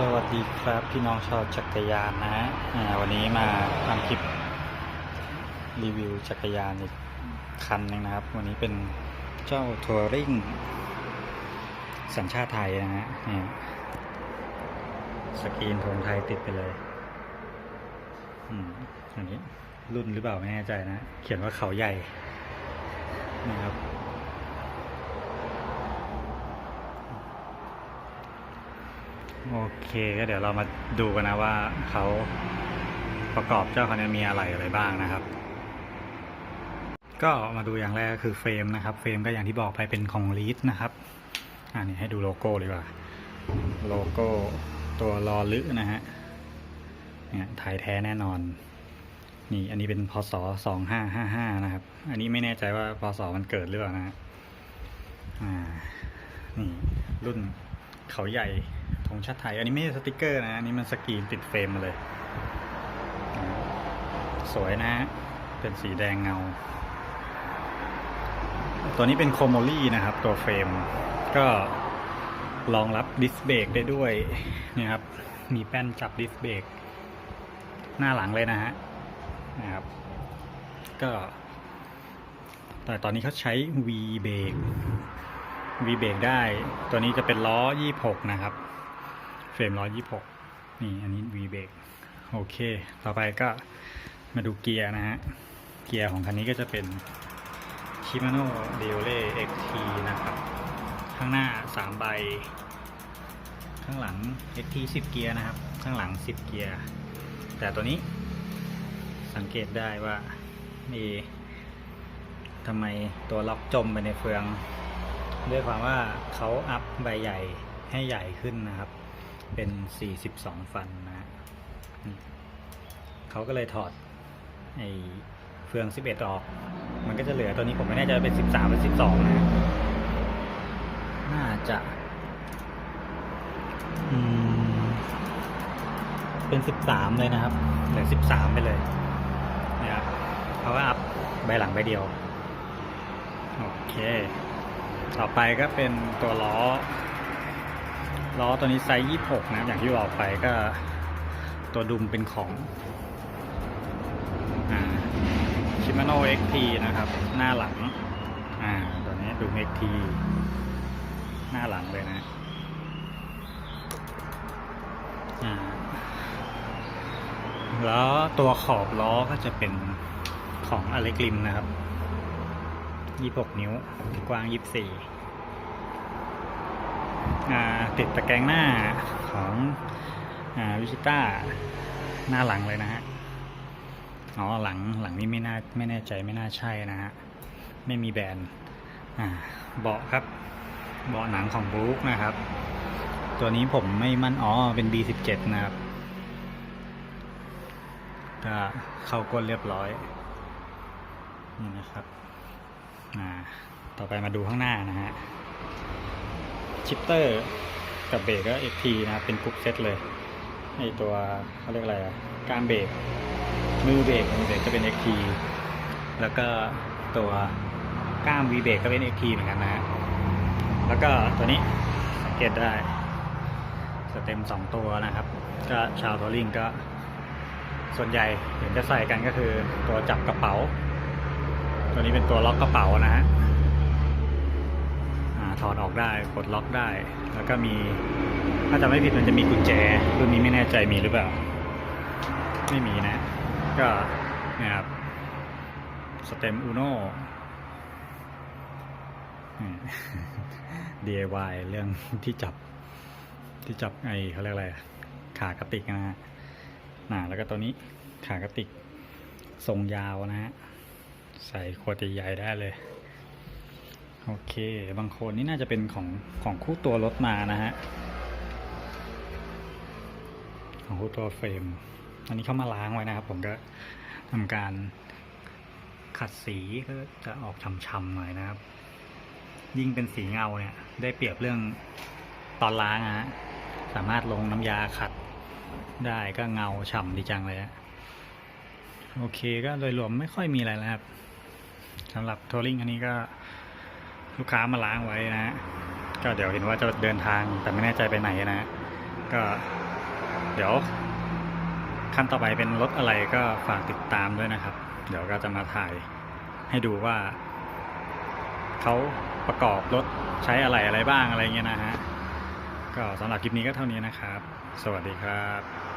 สวัสดีครับพี่น้องชาวจักรยานนะฮะวันนี้มาทำคลิปรีวิวจักรยานอีกคันหนึ่งนะครับ วันนี้เป็นเจ้าทัวริงสัญชาติไทยนะฮะนี่สกรีนธงไทยติดไปเลยอืมอันนี้รุ่นหรือเปล่าไม่แน่ใจนะ เขียนว่าเขาใหญ่นะครับ โอเคก็เดี๋ยวเรามาดูกันนะว่าเขาประกอบเจ้าคันนี้มีอะไรอะไรบ้างนะครับ ก็มาดูอย่างแรกก็คือเฟรมนะครับ เฟรมก็อย่างที่บอกไปเป็นของลีดนะครับอันนี้ให้ดูโลโก้ดีกว่า โลโก้ตัวลอลึนะฮะเนี่ยไทยแท้แน่นอน นี่อันนี้เป็นพศสองห้าห้าห้านะครับ อันนี้ไม่แน่ใจว่าพศมันเกิดหรือเปล่านะอ่านี่รุ่นเขาใหญ่ ธงชาติไทย อันนี้ไม่ใช่สติกเกอร์นะ อันนี้มันสกรีนติดเฟรมมาเลย สวยนะ เป็นสีแดงเงา ตัวนี้เป็นโคโมลี่นะครับ ตัวเฟรม ก็รองรับดิสเบรกได้ด้วยนี่ครับ มีแป้นจับดิสเบรกหน้าหลังเลยนะฮะ นะครับ ก็แต่ตอนนี้เขาใช้ V เบรก V เบรกได้ ตัวนี้จะเป็นล้อ 26 นะครับ เฟรมล้อ26นี่อันนี้ V เบรกโอเค ต่อไปก็มาดูเกียร์นะฮะ เกียร์ของคันนี้ก็จะเป็น Shimano d e o l e XT นะครับ ข้างหน้า 3 ใบ ข้างหลัง XT 10 เกียร์นะครับ ข้างหลัง 10 เกียร์ แต่ตัวนี้สังเกตได้ว่ามีทำไมตัวล็อกจมไปในเฟือง ด้วยความว่าเขาอัพใบใหญ่ให้ใหญ่ขึ้นนะครับ เป็น 42 ฟันนะฮะเขาก็เลยถอดไอเฟือง 11 ออก มันก็จะเหลือตัวนี้ผมไม่แน่ใจเป็น 13 หรือ 12 นะ น่าจะ อืม เป็น 13 เลยนะครับ เหลือ 13 ไปเลยนะครับเพราะว่าอัพใบหลังใบเดียว โอเค ต่อไปก็เป็นตัวล้อ ล้อตัวนี้ไซส์26 นะ อย่างที่บอกไปก็ตัวดุมเป็นของอ่าชิมาโน่ XT นะครับ หน้าหลัง อ่า ตัวนี้ดุม XT หน้าหลังเลยนะ อ่า แล้วตัวขอบล้อก็จะเป็นของอเล็กลิมนะครับ 26 นิ้ว กว้าง 24 ติดตะแกรงหน้าของวิชิต้าหน้าหลังเลยนะฮะ อ๋อหลังหลังนี้ไม่น่าไม่แน่ใจไม่น่าใช่นะฮะ ไม่มีแบรนด์เบาะครับ เบาะหนังของบรูคนะครับ ตัวนี้ผมไม่มั่นอ๋อเป็น B17 นะครับก็เข้าก้นเรียบร้อยนี่นะครับ ต่อไปมาดูข้างหน้านะฮะ ชิปเตอร์กับเบรกก็ XT นะครับเป็นกรุ๊ปเซตเลยไอตัวเขาเรียกอะไรอะการเบรกมือเบรกมือเบรกจะเป็น XT แล้วก็ตัวก้าม V เบรกก็เป็น XT เหมือนกันนะฮะแล้วก็ตัวนี้สังเกตได้สเต็มสองตัวนะครับ ก็ชาวทัวริงก็ส่วนใหญ่เห็นจะใส่กันก็คือตัวจับกระเป๋า ตัวนี้เป็นตัวล็อกกระเป๋านะฮะ ถอดออกได้กดล็อกได้ แล้วก็มีถ้าจำไม่ผิดมันจะมีกุญแจรุ่นนี้ไม่แน่ใจมีหรือเปล่า ไม่มีนะ ก็เนี่ยครับสเต็มอูโน่ DIY เรื่องที่จับที่จับไอเขาเรียกอะไรขากระติกนะฮะน่ะแล้วก็ตัวนี้ขากระติกทรงยาวนะฮะใส่ขวดใหญ่ได้เลย โอเค บางคนนี่น่าจะเป็นของของคู่ตัวรถมานะฮะ ของคู่ตัวเฟรม อันนี้เข้ามาล้างไว้นะครับ ผมก็ทำการขัดสีก็จะออกช้ำๆหน่อยนะครับ ยิ่งเป็นสีเงาเนี่ย ได้เปรียบเรื่องตอนล้างฮะ สามารถลงน้ำยาขัดได้ก็เงาฉ่ำดีจังเลยฮะโอเคก็โดยรวมไม่ค่อยมีอะไรแล้วครับสำหรับทัวริงอันนี้ก็ ลูกค้ามาล้างไว้นะ ก็เดี๋ยวเห็นว่าจะเดินทางแต่ไม่แน่ใจไปไหนนะ ก็เดี๋ยวขั้นต่อไปเป็นรถอะไรก็ฝากติดตามด้วยนะครับ เดี๋ยวก็จะมาถ่ายให้ดูว่าเขาประกอบรถใช้อะไรอะไรบ้างอะไรเงี้ยนะฮะ ก็สำหรับคลิปนี้ก็เท่านี้นะครับ สวัสดีครับ